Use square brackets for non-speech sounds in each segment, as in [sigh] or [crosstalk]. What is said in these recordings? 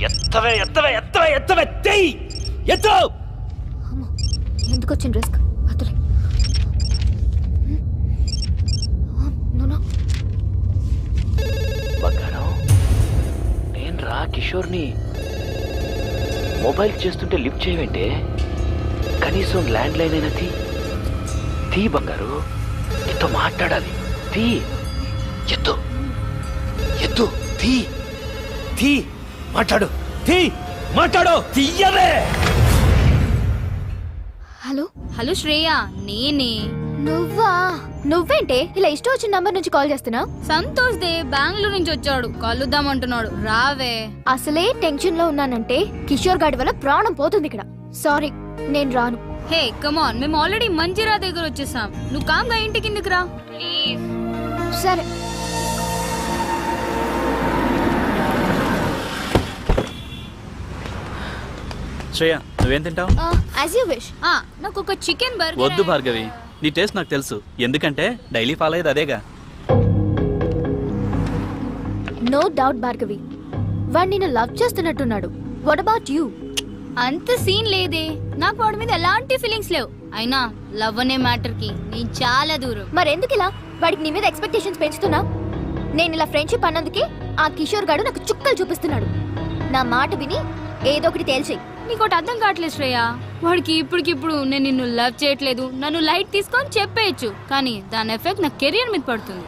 ఎత్తవే ఎత్తవే ఎత్తవే ఎత్తవే తెయ్! ఎత్తు! ఎందుకు వచ్చిన రిస్క్? అతలే. నూనో? బంగారం? నేను రా కిషోర్ని. మొబైల్ చేస్తుంటే లిఫ్ట్ చేయవంటే? కనీసం ల్యాండ్ లైన్ అయినా తీ. తీ బంగారు. నీతో మాట్లాడాలి. తీ. ఎత్తు. ఎత్తు. తీ. తీ. మాట్లాడు. తీ మాట్లాడు. హలో? హలో శ్రేయ నేనే. నువ్వా? నువ్వేంటే? ఇలా ఇష్టం వచ్చిన నంబర్ నుంచి కాల్ చేస్తున్నా? సంతోష్ దే బెంగళూరు నుంచి వచ్చాడు. కలుద్దామంటున్నాడు. రావే. అసలే టెన్షన్లో ఉన్నానంటే కిషోర్ గాడి వల్ల ప్రాణం పోతుంది ఇక్కడ. సారీ నేను రాను. హే కమాన్ మేము ఆల్రెడీ మంజిరా దగ్గర వచ్చేసాం. నువ్వు కామ్గా ఇంటి కిందకి రా. ప్లీజ్ సరే. శ్రేయ నువ్వేం తింటావు? యాజ్ యూ విష్ ఆ నాకు ఒక చికెన్ బర్గర్ వద్దు భార్గవి నీ టేస్ట్ నాకు తెలుసు. ఎందుకంటే డైలీ ఫాలో అయ్యేది అదేగా. No doubt Bhargavi. వాడు నిన్ను లవ్ చేస్తున్నట్టున్నాడు. వాట్ అబౌట్ యూ అంత సీన్ లేదే. నాకు వాడి మీద ఎలాంటి ఫీలింగ్స్ లేవు. అయినా లవ్ అనే మ్యాటర్కి నేను చాలా దూరం. మరెందుకు ఇలా? వాడికి నీ మీద ఎక్స్పెక్టేషన్స్ పెంచుతున్నా? నేను ఇలా ఫ్రెండ్షిప్ అన్నందుకే ఆ కిషోర్ గాడు నాకు చుక్కలు చూపిస్తున్నాడు. నా మాట విని ఏదో ఒకటి తేల్చేయి. నీకు ఒకటి అర్థం కావట్లేదు శ్రేయ. వాడికి ఇప్పటికిప్పుడు నేను నిన్ను లవ్ చేయట్లేదు. నన్ను లైట్ తీసుకొని చెప్పేయచ్చు. కానీ దాని ఎఫెక్ట్ నా కెరియర్ మీద పడుతుంది.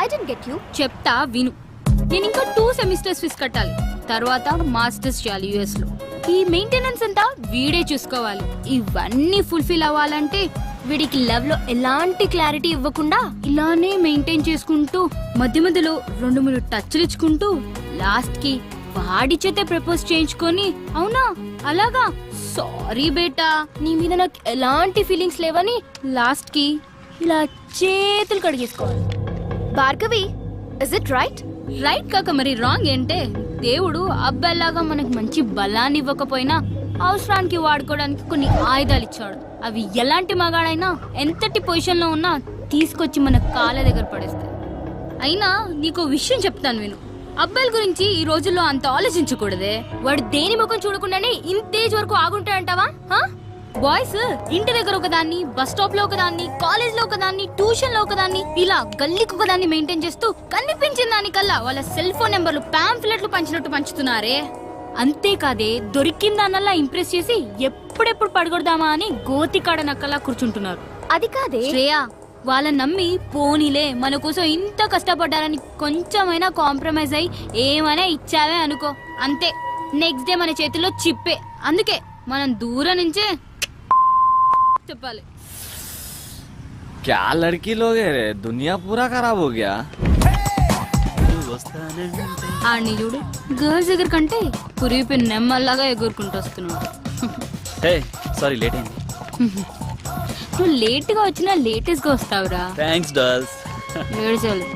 ఐ డెంట్ గెట్ యూ చెప్తా విను. నేను ఇంకా టూ సెమిస్టర్స్ ఫీజు కట్టాలి. తర్వాత మాస్టర్స్ చేయాలి యుఎస్లో. ఈ మెయింటెనెన్స్ అంతా వీడే చూసుకోవాలి. ఇవన్నీ ఫుల్ఫిల్ అవ్వాలంటే వీడికి లవ్లో ఎలాంటి క్లారిటీ ఇవ్వకుండా ఇలానే మెయింటైన్ చేసుకుంటూ మధ్య మధ్యలో రెండు మూడు టచ్లు ఇచ్చుకుంటూ లాస్ట్కి వాడి చేతే ప్రపోజ్ చేయించుకొని అవునా? అలాగా? సారీ బేటా నీ మీద నాకు ఎలాంటి ఫీలింగ్స్ లేవని లాస్ట్కి ఇలా చేతులు కడిగేసుకోవాలి. Bhargavi is it right right కాక మరి రాంగ్ ఏంటే? దేవుడు అబ్బాయిలాగా మనకి మంచి బలాన్ని ఇవ్వకపోయినా అవసరానికి వాడుకోవడానికి కొన్ని ఆయుధాలు ఇచ్చాడు. అవి ఎలాంటి మగాడైనా ఎంతటి పొజిషన్లో ఉన్నా తీసుకొచ్చి మన కాళ్ళ దగ్గర పడేస్తాయి. అయినా నీకు విషయం చెప్తాను విను. అబ్బాయిల గురించి ఈ రోజుల్లో అంత ఆలోచించకూడదే. వాడు దేని ముఖం చూడకుండానే ఇంతేజ్ వరకు ఆగుంటాడంటావా? హా? బాయ్స్ ఇంటి దగ్గర ఒకదాన్ని బస్ స్టాప్లో ఒకదాన్ని కాలేజ్లో ఒకదాన్ని ట్యూషన్లో ఒకదాన్ని ఇలా గల్లీకి ఒకదాన్ని మెయింటైన్ చేస్తూ కనిపించిన దానికల్లా వాళ్ళ సెల్ ఫోన్ నెంబర్లు పాంఫ్లెట్లు పంచినట్టు పంచుతున్నారే. అంతేకాదే దొరికిన దానల్లా ఇంప్రెస్ చేసి ఎప్పుడెప్పుడు పడగొడదామా అని గోతికాడ నక్కలా కూర్చుంటున్నారు. అది కాదే. శ్రేయ వాళ్ళని నమ్మి పోనీలే మన కోసం ఇంత కష్టపడ్డారని కొంచెమైనా కాంప్రమైజ్ అయి ఏమైనా ఇచ్చావే అనుకో అంతే నెక్స్ట్ డే మన చేతిలో చిప్పే అందుకే మనం దూరం నుంచే చెప్పాలి क्या लड़की लोग है रे दुनिया पूरा खराब हो गया ఆడిని చూడు గర్ల్స్ దగ్గర కంటే కురిపి నెమ్మల్లాగా ఎగురుకుంటూ వస్తున్నాడు హే సారీ లేట్ అయింది [laughs] నువ్వు లేట్గా వచ్చినా లేటెస్ట్గా వస్తావురా thanks dolls ఏడ్చాలి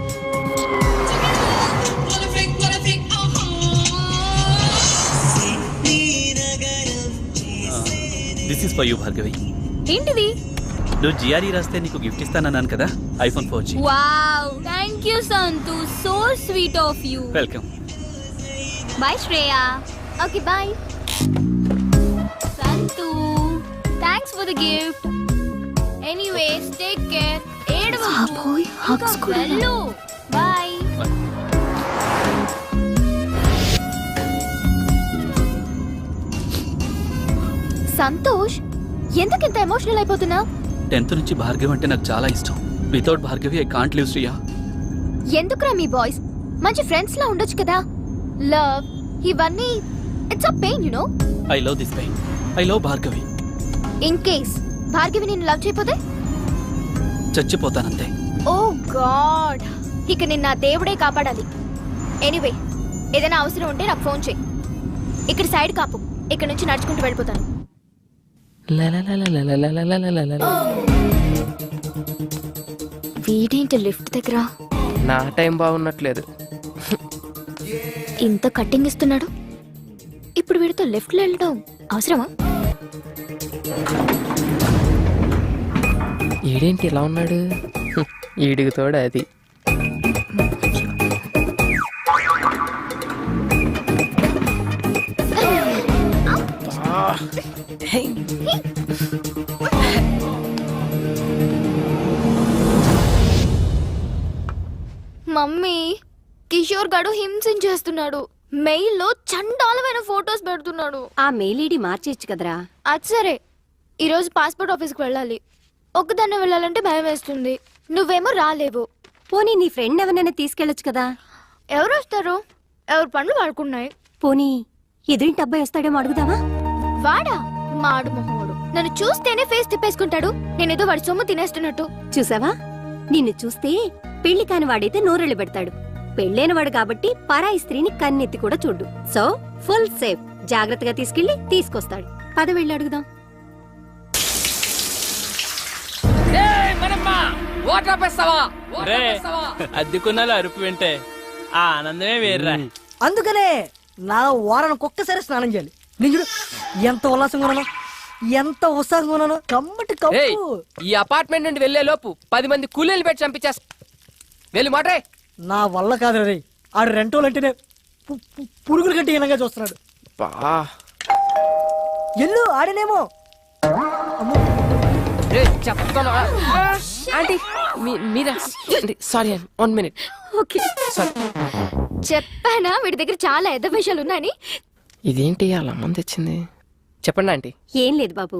this is for you Bhargavi ఏంటిది? నువ్వు జిఆర్ఈ రాస్తే నీకు గిఫ్ట్ ఇస్తానన్నాను కదా? IPhone four G wow thank you Santhu so sweet of you welcome bye Shreya okay bye Santhu thanks for the gift anyways take care బాబోయ్, hugs కూడా. వెళ్ళు. Bye Santosh ఎందుకు ఇంత ఎమోషనల్ అయిపోతున్నావు టెన్త్ నుంచి భార్గవి అంటే నాకు చాలా ఇష్టం. Without Bhargavi I can't live Shriya ఎందుకురా మీ బాయ్స్ మంచి ఫ్రెండ్స్ లా ఉండొచ్చు కదా. లవ్ ఇవన్నీ it's a pain you know I love this pain I love Bhargavi. In case Bhargavi నిన్ను లవ్ చేయకపోతే? చచ్చిపోతానంతే. Oh god. ఇక నిన్న దేవుడే కాపాడాలి. ఎనీవే ఏదైనా అవసరం ఉంటే నాకు ఫోన్ చేయి. ఇక్కడ సైడ్ కాపు ఇక్కడ నుంచి నడుచుకుంటూ వెళ్ళిపోతాను. వీడేంటి లిఫ్ట్ దగ్గర నా టైం బాగున్నట్లేదు ఇంత కట్టింగ్ ఇస్తున్నాడు ఇప్పుడు వీడితో లెఫ్ట్లో వెళ్ళడం అవసరమా ఈడేంటి ఇలా ఉన్నాడు? ఈడికి తోడు అది. మమ్మీ కిషోర్ గడు హింసించేస్తున్నాడు. మెయిల్లో చండాలమైన ఫొటోస్ పెడుతున్నాడు. ఆ మెయిల్ ఐడి మార్చేయచ్చు కదరా. అది సరే. ఈరోజు పాస్పోర్ట్ ఆఫీస్కి వెళ్ళాలి. ఒక్కదాన్ని వెళ్ళాలంటే భయం వేస్తుంది. నువ్వేమో రాలేవు. పోనీ నీ ఫ్రెండ్ ఎవరినైనా తీసుకెళ్ళొచ్చు కదా? ఎవరు వస్తారు? ఎవరు పనులు వాడుకున్నాయి పోనీ ఎదురింటి అబ్బాయి వస్తాడేమో అడుగుదావా వాడా? మాడు మొహోడు. నన్ను చూస్తేనే ఫేస్ తిప్పేసుకుంటాడు. నేనేదో వాడి సొమ్ము తినేస్తున్నట్టు. చూసావా? నిన్ను చూస్తే పెళ్ళి కాని వాడైతే నోరెళ్ళు పెడతాడు. పెళ్ళైన వాడు కాబట్టి పరాయి స్త్రీని కన్నెత్తి కూడా చూడు సో ఫుల్ సేఫ్ జాగ్రత్తగా తీసుకెళ్ళి తీసుకొస్తాడు. పద వెళ్ళి అడుగుదాం. అద్దెకున్నాలో అరుపు వింటే ఆ ఆనందమే వేర్రా. అందుకనే నా వారానికి ఒక్కసారి స్నానం చేయాలి. నేను చూడు ఎంత ఉల్లాసంగా ఉన్నాను ఎంత ఉత్సాహంగా ఉన్నాను కమ్మటి కప్పు. ఈ అపార్ట్మెంట్ నుండి వెళ్ళే లోపు పది మంది కూలీలు పెట్టి చంపించేస్తా వెళ్ళి మాట్రే. నా వల్ల కాదు రే. ఆడు రెంటోలు అంటేనే పురుగుల కంటే హీనంగా చూస్తున్నాడు. ఎల్లు ఆడనేమో. అమ్మో. ఆంటీ మీరా? Sorry one minute. ఓకే. చెప్పానా? వీడి దగ్గర చాలా ఎద్ద విషయాలు ఉన్నాయని. ఇదేంటి అలా మంది తెచ్చింది? చెప్పండి ఆంటీ. ఏం లేదు బాబు.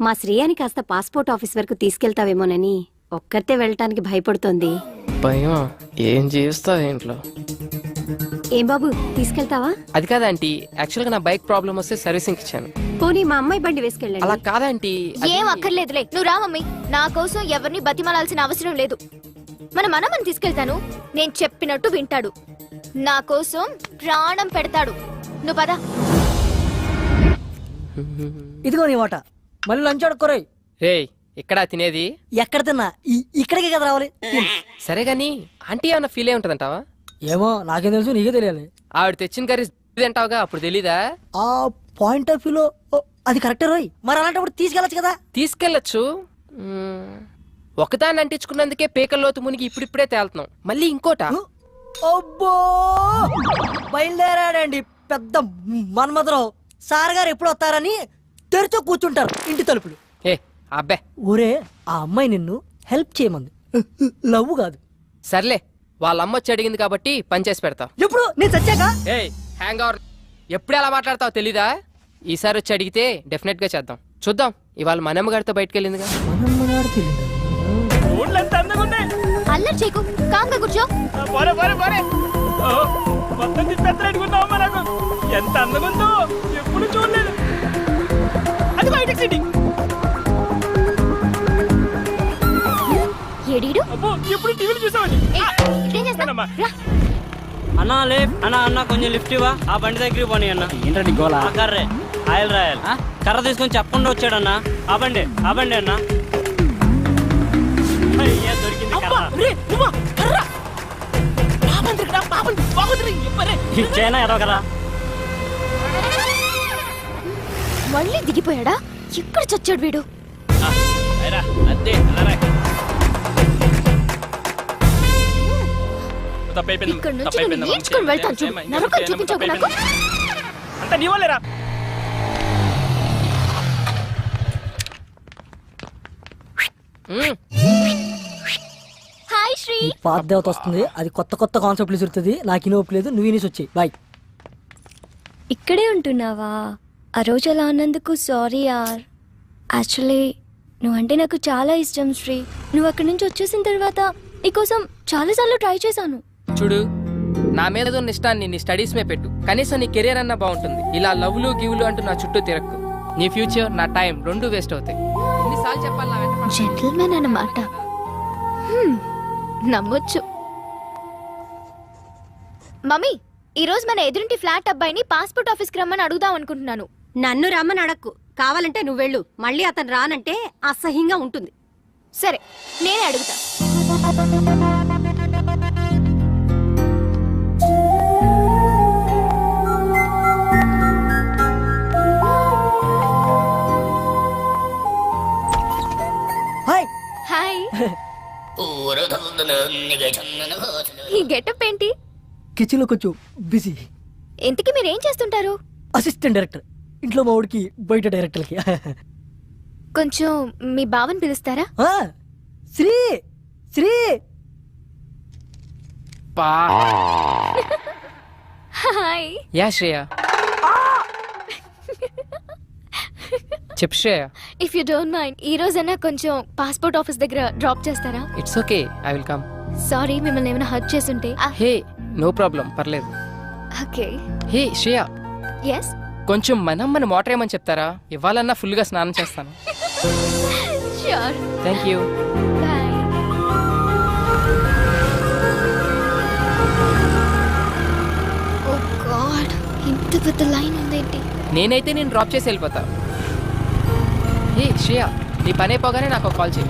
మా శ్రేయాని కాస్త పాస్పోర్ట్ ఆఫీస్ వరకు తీసుకెళ్తావేమోనని ఒక్కరితే వెళ్ళటానికి భయపడుతోంది. భయం ఏం చేస్తావు ఇంట్లో ఏం బాబు తీసుకెళ్తావా? అది కాదంటీ యాక్చువల్గా నా బైక్ ప్రాబ్లం వస్తే సర్వీసింగ్ ఇచ్చాను. పోనీ మా అమ్మాయి బండి అలా వేసుకెళ్ళండి కాదంటీ అది- ఏం అక్కర్లేదులే. నువ్వు రా మమ్మీ. నా కోసం ఎవరిని బతిమలాల్సిన అవసరం లేదు. మన మనమని తీసుకెళ్తాను. నేను చెప్పినట్టు వింటాడు. నా కోసం ప్రాణం పెడతాడు. నువ్వు పద. ఇదిగో నీ వాట. మళ్ళీ లంచ్ ఆడుకోరాయి. రేయ్ ఇక్కడ తినేది? ఎక్కడ తిన్నా? ఈ- ఇక్కడికే కదా రావాలి. తిను. సరే గాని ఆంటీ ఏమన్నా ఫీల్ అయి ఉంటదంటావా? ఏమో నాకేం తెలుసు నీకే తెలియాలి. ఆవిడ తెచ్చిన కర్రీ తింటావుగా అప్పుడు తెలీదా? ఆ పాయింట్ ఆఫ్ వ్యూలో అది కరెక్టే రోయ్. మరి అలాంటప్పుడు తీసుకెళ్ళచ్చు కదా. తీసుకెళ్ళచ్చు. ఒకదాన్ని అంటించుకున్నందుకే పేకల్లోతు మునిగి ఇప్పుడిప్పుడే తేలుతున్నాం. మళ్ళీ ఇంకోట. అబ్బో! బయలుదేరాడండి పెద్ద మన్మధరావు. సార్ గారు ఎప్పుడు వస్తారని తెరిచో కూర్చుంటారు ఇంటి తలుపులు. ఏ అబ్బే. ఒరే ఆ అమ్మాయి నిన్ను హెల్ప్ చేయమంది. లవ్ కాదు. సర్లే వాళ్ళ అమ్మ వచ్చి అడిగింది కాబట్టి పని చేసి పెడతావు ఎప్పుడు? నేను చచ్చాక? ఏయ్ హ్యాంగ్ అవర్ ఎప్పుడు ఎలా మాట్లాడతావు తెలీదా? ఈసారి వచ్చి అడిగితే డెఫినెట్గా చేద్దాం. చూద్దాం. ఇవాళ మన అమ్మగారితో బయటకు వెళ్ళిందిగా మనమ్మనాడు తెలియదు. ఊళ్ళో ఎంత అందంగా ఉంది అల్లరి చేయకు. కాంగా కూర్చో. ఆ, పోరే పోరే పోరే. ఓ, మొత్తం తిప్పేత్తలేడుకున్నావు మనకు ఎంత అందంగా ఉందో ఎప్పుడు చూడలేదు. అది బయట సిటీ. ఏడీడు అబ్బో ఎప్పుడు టీవీలు చూసామని ఏయ్, ఇదేం చేస్తావ్? రా. అన్నా లే. అన్న అన్న కొంచెం లిఫ్ట్ ఇవ్వా. ఆ బండి దగ్గరికి పోనీ అన్న. ఏంటండి గోలా? కర్రే. Oil royal. కర్ర తీసుకొని చెప్పకుండా వచ్చాడన్న. ఆ బండి ఆ బండి అన్న కదా? మళ్ళీ దిగిపోయాడా? ఎక్కడ చచ్చాడు వీడు? ఇక్కడ నుంచి నేను నేర్చుకుని వెళ్తాను చూడు. నరకం చూపించకు నాకు. అంత నీ వాళ్ళేరా హాయ్ శ్రీ. పాత దేవత వస్తుంది. అది కొత్త కొత్త కాన్సెప్ట్లు విసురుతుంది నాకు ఇని ఒప్పలేదు నువ్వు ఇనేసి వచ్చాయి బాయ్ ఇక్కడే ఉంటున్నావా? ఆ రోజు అలా అన్నందుకు సారీ యార్. యాక్చువల్లీ నువ్వంటే నాకు చాలా ఇష్టం శ్రీ. నువ్వు అక్కడి నుంచి వచ్చేసిన తర్వాత నీకోసం చాలాసార్లు ట్రై చేశాను. చూడు నా మీద ఉన్న ఇష్టాన్ని నీ స్టడీస్ మీద పెట్టు. కనీసం నీ కెరీర్ అన్నా బాగుంటుంది. ఇలా లవ్లు గివ్లు అంటూ నా చుట్టూ తిరక్కు. నీ ఫ్యూచర్ నా టైం రెండు వేస్ట్ అవుతాయి. ఎన్నిసార్లు చెప్పాలి నా వెంట జెంటిల్మెన్ అన్నమాట హ్మ్, నమ్మొచ్చు. మమ్మీ ఈ రోజు మన ఎదురింటి ఫ్లాట్ అబ్బాయిని పాస్పోర్ట్ ఆఫీస్కి రమ్మని అడుగుదాం అనుకుంటున్నాను. నన్ను రమ్మని అడక్కు. కావాలంటే నువ్వు వెళ్ళు. మళ్ళీ అతను రానంటే అసహ్యంగా ఉంటుంది. సరే నేనే అడుగుతా. హాయ్. హాయ్. ఈ గెటప్ ఏంటి? కిచెన్లో కొంచెం బిజీ. ఇంతకీ మీరు ఏం చేస్తుంటారు? Assistant director. ఇంట్లో మా ఊడికి బయట డైరెక్టర్కి కొంచెం మీ బావని పిలుస్తారా? ఆ, శ్రీ శ్రీ. పా. హాయ్. యా శ్రేయ. చెప్పు. Shreya if you don't mind ఈ రోజైనా కొంచెం పాస్పోర్ట్ ఆఫీస్ దగ్గర డ్రాప్ చేస్తారా? It's okay I will come sorry మిమ్మల్ని ఏమైనా హర్ట్ చేసుంటే హే నో ప్రాబ్లం పర్లేదు. Okay hey Shreya. ఎస్ కొంచెం మనం మన మోటర్ ఏమని చెప్తారా? ఇవ్వాలన్నా ఫుల్గా స్నానం చేస్తాను. Sure thank you bye oh god ఇంత పెద్ద లైన్ ఉందేంటి? నేనైతే నేను డ్రాప్ చేసి వెళ్ళిపోతా. హే శ్రేయ నీ పని అయిపోగానే నాకు కాల్ చేయి.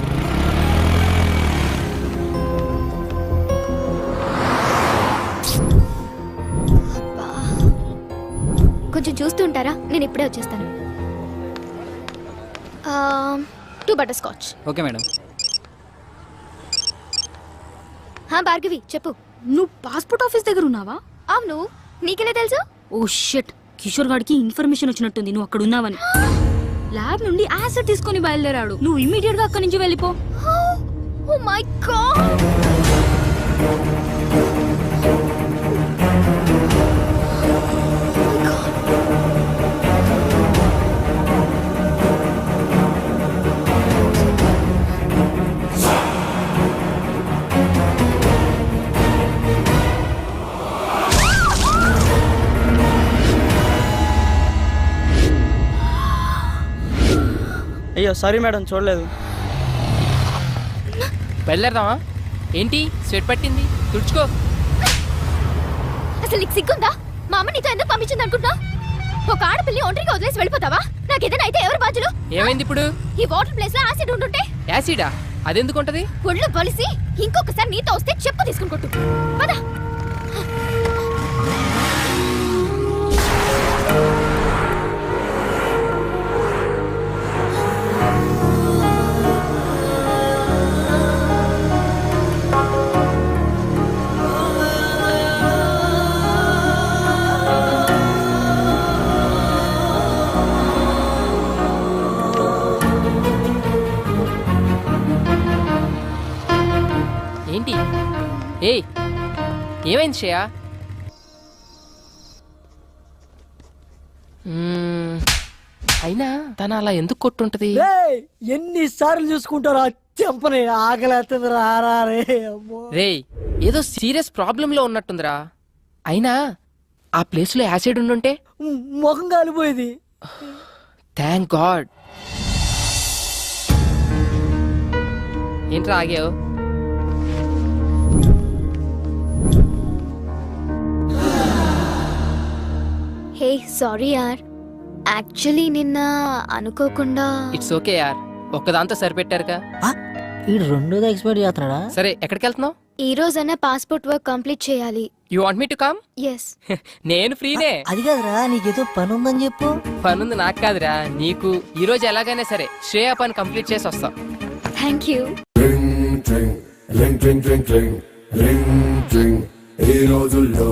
కొంచెం చూస్తూ ఉంటారా? నేను ఇప్పుడే వచ్చేస్తాను. Two butterscotch okay madam. హా భార్గవి చెప్పు. నువ్వు పాస్పోర్ట్ ఆఫీస్ దగ్గర ఉన్నావా? అవును. నీకెలా తెలుసు? ఓ షట్ కిషోర్ గాడికి ఇన్ఫర్మేషన్ వచ్చినట్టుంది. నువ్వు అక్కడ ఉన్నావని. ల్యాబ్ నుండి యాసిడ్ తీసుకొని బయలుదేరాడు. నువ్వు ఇమీడియట్గా అక్కడి నుంచి వెళ్ళిపో. Oh my god! అయ్యో సారీ మేడం చూడలేదు. బయలుదేరదామా? ఏంటి? స్వెట్ పట్టింది. తుడుచుకో. అసలు నీకు సిగ్గుందా? మా అమ్మ నీతో ఎందుకు పంపించింది అనుకుంటా ఒక ఆడపిల్లి ఒంటరిగా వదిలేసి వెళ్ళిపోతావా? నాకు ఏదైనా అయితే ఎవరు బాధ్యులు? ఏమైంది ఇప్పుడు? ఈ వాటర్ ప్లేస్లో యాసిడ్ ఉంటుంటే యాసిడా? అదెందుకు ఉంటది? ఒళ్ళు బలిసి ఇంకొకసారి నీతో వస్తే చెప్పు తీసుకుని కొట్టు. పద. ఏమైంది శ్రేయ? మ్మ్, అయినా తను అలా ఎందుకు కొట్టుంటది? ఏయ్, ఎన్నిసార్లు చూసుకుంటారా చెంపని ఆకలేస్తుంది రారా రే ఏదో సీరియస్ ప్రాబ్లం లో ఉన్నట్టుందిరా. అయినా ఆ ప్లేస్లో యాసిడ్ ఉండుంటే? ముఖం కాలిపోయేది. థ్యాంక్ గాడ్ ఏంట్రా ఆగావు? హే సారీ యార్. యాక్చువల్లీ నిన్న అనుకోకుండా ఇట్స్ ఓకే యార్. ఒక్కదాంతో సరిపెట్టారుగా? ఈ రెండోది ఎక్స్పైర్ చేస్తున్నాడా? సరే ఎక్కడికి వెళ్తున్నావు ఈ రోజైనా పాస్పోర్ట్ వర్క్ కంప్లీట్ చేయాలి. You want me to come yes నేను ఫ్రీనే. అది కాదురా నీకేదో పని ఉందని చెప్పు. పనుంది నాకు కాదురా. నీకు ఈ రోజు ఎలాగైనా సరే శ్రేయ పని కంప్లీట్ చేసి వస్తాం. Thank you ring, ring, ring, ring, ring, ring, ring, ring. ఈ రోజుల్లో.